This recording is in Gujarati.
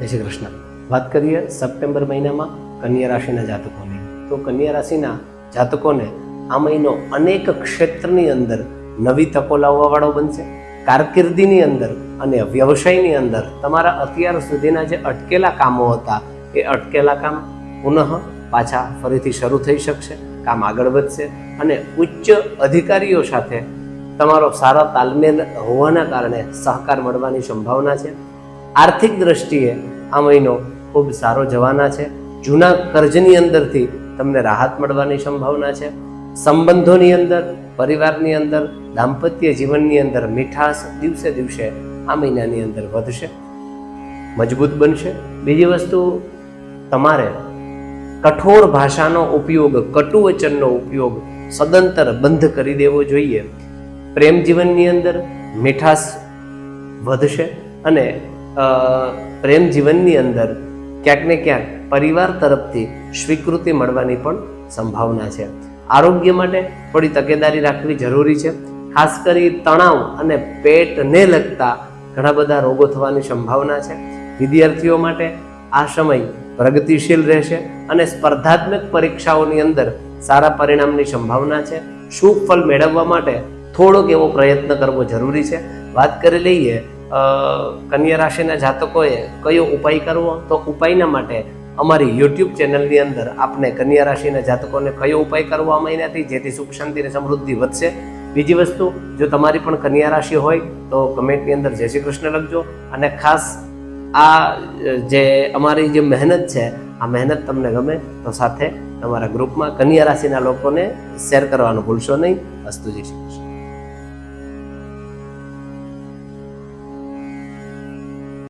જય શ્રી કૃષ્ણ. વાત કરીએ સપ્ટેમ્બર મહિનામાં કન્યા રાશિના જાતકોની. તો કન્યા રાશિના જાતકોને આ મહિનો અનેક ક્ષેત્રની અંદર નવી તકો લાવવાવાળો બનશે. કારકિર્દીની અંદર અને વ્યવસાયની અંદર તમારા અત્યાર સુધીના જે અટકેલા કામો હતા એ અટકેલા કામ પુનઃ પાછા ફરીથી શરૂ થઈ શકશે, કામ આગળ વધશે અને ઉચ્ચ અધિકારીઓ સાથે તમારો સારા તાલમેલ હોવાના કારણે સહકાર મળવાની સંભાવના છે. આર્થિક દ્રષ્ટિએ આ મહિનો ખૂબ સારો જવાના છે. જૂના કર્જની અંદરથી તમને રાહત મળવાની સંભાવના છે. સંબંધોની અંદર, પરિવારની અંદર, દાંપત્ય જીવનની અંદર મીઠાશ દિવસે દિવસે આ મહિનાની અંદર વધશે. મજબૂત બનશે. બીજી વસ્તુ, તમારે કઠોર ભાષાનો ઉપયોગ કટુ વચનનો ઉપયોગ સદંતર બંધ કરી દેવો જોઈએ. પ્રેમ જીવનની અંદર મીઠાશ વધશે અને પ્રેમ જીવનની અંદર ક્યાંક ને ક્યાંક પરિવાર તરફથી સ્વીકૃતિ મળવાની પણ સંભાવના છે. આરોગ્ય માટે થોડી તકેદારી રાખવી જરૂરી છે. ખાસ કરી તણાવ અને પેટને લગતા ઘણા બધા રોગો થવાની સંભાવના છે. વિદ્યાર્થીઓ માટે આ સમય પ્રગતિશીલ રહેશે અને સ્પર્ધાત્મક પરીક્ષાઓની અંદર સારા પરિણામની સંભાવના છે. શુભ ફળ મેળવવા માટે થોડોક એવો પ્રયત્ન કરવો જરૂરી છે. વાત કરી લઈએ કન્યા રાશિના જાતકોએ કયો ઉપાય કરવો? તો ઉપાયના માટે અમારી યુટ્યુબ ચેનલની અંદર આપને કન્યા રાશિના જાતકોને કયો ઉપાય કરવો આ મહિનાથી જેથી સુખ, શાંતિ અને સમૃદ્ધિ વધશે. બીજી વસ્તુ, જો તમારી પણ કન્યા રાશિ હોય, તો કમેન્ટની અંદર જય શ્રી કૃષ્ણ લખજો. અને ખાસ આ જે અમારી જે મહેનત છે, આ મહેનત તમને ગમે, તો સાથે તમારા ગ્રુપમાં કન્યા રાશિના લોકોને શેર કરવાનું ભૂલશો નહીં. અસ્તુ જય શ્રી કૃષ્ણ.